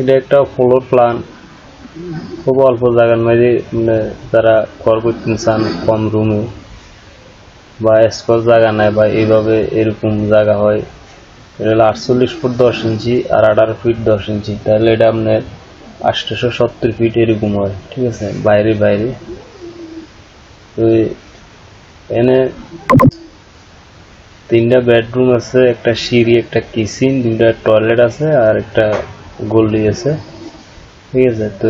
এটা একটা floor plan খুব অল্প জায়গার মাঝে মানে যারা ঘর করতে চান, কম রুমে বা স্কোয়ার জায়গা নেয় বা এইভাবে এরকম জায়গা হয়, এটা হলো আটচল্লিশ ফুট দশ ইঞ্চি আর আঠারো ফিট দশ ইঞ্চি। তাহলে এটা আপনার আটশোশো সত্তর ফিট এরকম হয়, ঠিক আছে? বাইরে বাইরে। তো এনে তিনটা বেডরুম আছে, একটা সিঁড়ি, একটা কিচেন দুইটা টয়লেট আছে আর একটা গোল্ডি আছে। ঠিক আছে, তো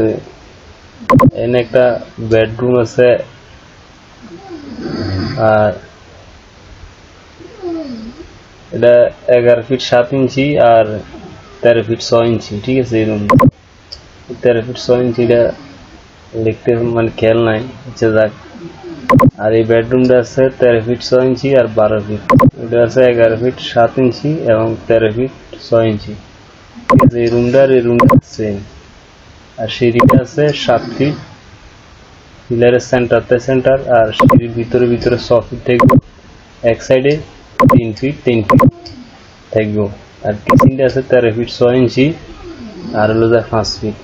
এনে একটা বেডরুম আছে। আর এটা এগারো ফিট সাত ইঞ্চি আর তেরো ফিট ছয় ইঞ্চি, ঠিক আছে, এই রুম তেরো ফিট ছয় ইঞ্চিটা লিখতে মানে খেয়াল নাই আচ্ছা যাক। আর এই বেডরুমটা আছে তেরো ফিট ছয় ইঞ্চি আর বারো ফিট এটা আছে এগারো ফিট সাত ইঞ্চি এবং তেরো ফিট ছয় ইঞ্চি। ঠিক আছে এই রুমটা সেম আর সিঁড়িটা আছে সাত ফিট পিলারের সেন্টারতে সেন্টার, আর সিঁড়ির ভিতরে ভিতরে ছ ফিট থাকবে। এক সাইডে তিন ফিট তিন ফিট থাকবে। আর কিচেনটা আছে তেরো ফিট ছয় ইঞ্চি, আর হলো যায় পাঁচ ফিট।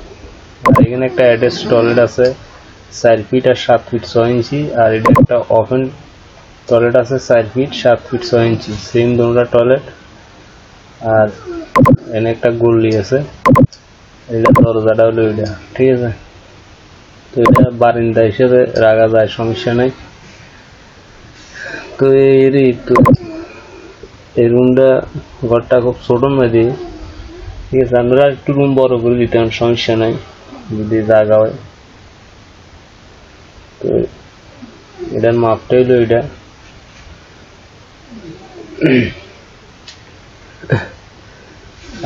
আর এখানে একটা অ্যাটাচ টয়লেট আছে, চার ফিট আর সাত ফিট ছয় ইঞ্চি, আর এটা একটা ওপেন টয়লেট আছে, চার ফিট, সাত ফিট ছয় ইঞ্চি। সেম দুটা টয়লেট। আর এখানে একটা গল্লি আছে। এটা দরজাটা হলো এটা ঠিক আছে? তো এটা বারিন্দা হিসেবে রাখা যায়, সমস্যা নাই। তো এরই তো এই রুমটা ঘরটা খুব ছোট মেয়েদি ঠিক আছে? আমরা একটু রুম বড় করে দিতে পারেন সমস্যা নাই, যদি জায়গা হয়। তো এটার মাপটা হইল এটা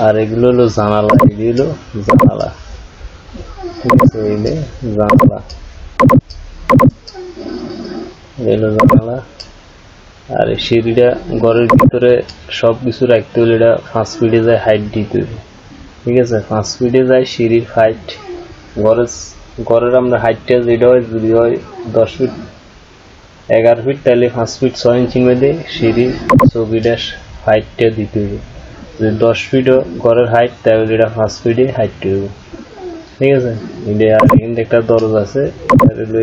আর এগুলো হলো জানালা, এগুলো হলো জানালা। জানালা। আর সিঁড়িটা ঘরের ভিতরে সব কিছু রাখতে হলে এটা পাঁচ ফিটে যায় হাইট দিতে হবে। ঠিক আছে? পাঁচ ফিটে যায় সিঁড়ির হাইট ঘরের ঘরের আমরা হাইটটা যেটা হয়, যদি হয় দশ ফিট, এগারো ফিট, তাহলে পাঁচ ফিট ছয় ইঞ্চির মধ্যে সিঁড়ির চৌকিটা হাইটটা দিতে হবে। যদি দশ ফিটও ঘরের হাইট তাহলে এটা পাঁচ ফিটে হাইট হবে। ঠিক আছে? এটা এখানে একটা দরজা আছে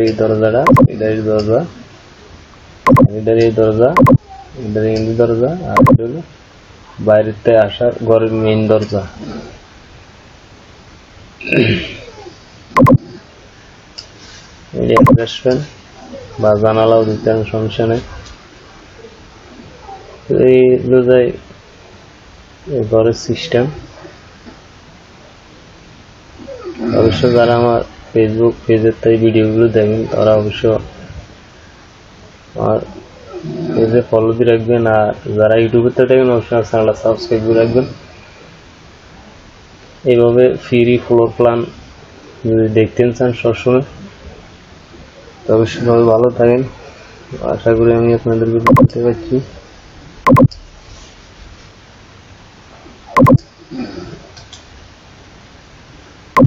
এই দরজাটা, এটা এই দরজা এটার এই দরজা এটার এই দরজা, আর এটা হলো বাইরেতে আসার ঘরের মেইন দরজা। বা জানালাও দিতে সমস্যা নেই। এই এই ঘরের সিস্টেম অবশ্য যারা আমার ফেসবুক পেজের থেকে ভিডিওগুলো দেখেন, তারা অবশ্য আমার পেজে ফলো দিয়ে রাখবেন। আর যারা ইউটিউবের থেকে দেখেন, অবশ্যই আমার চ্যানেলটা সাবস্ক্রাইব করে রাখবেন। এইভাবে ফ্রি ফ্লোর প্ল্যান যদি দেখতেন চান সবসময়। তো অবশ্যই সবাই ভালো থাকেন। আশা করি আমি আপনাদেরকে বলতে পারছি।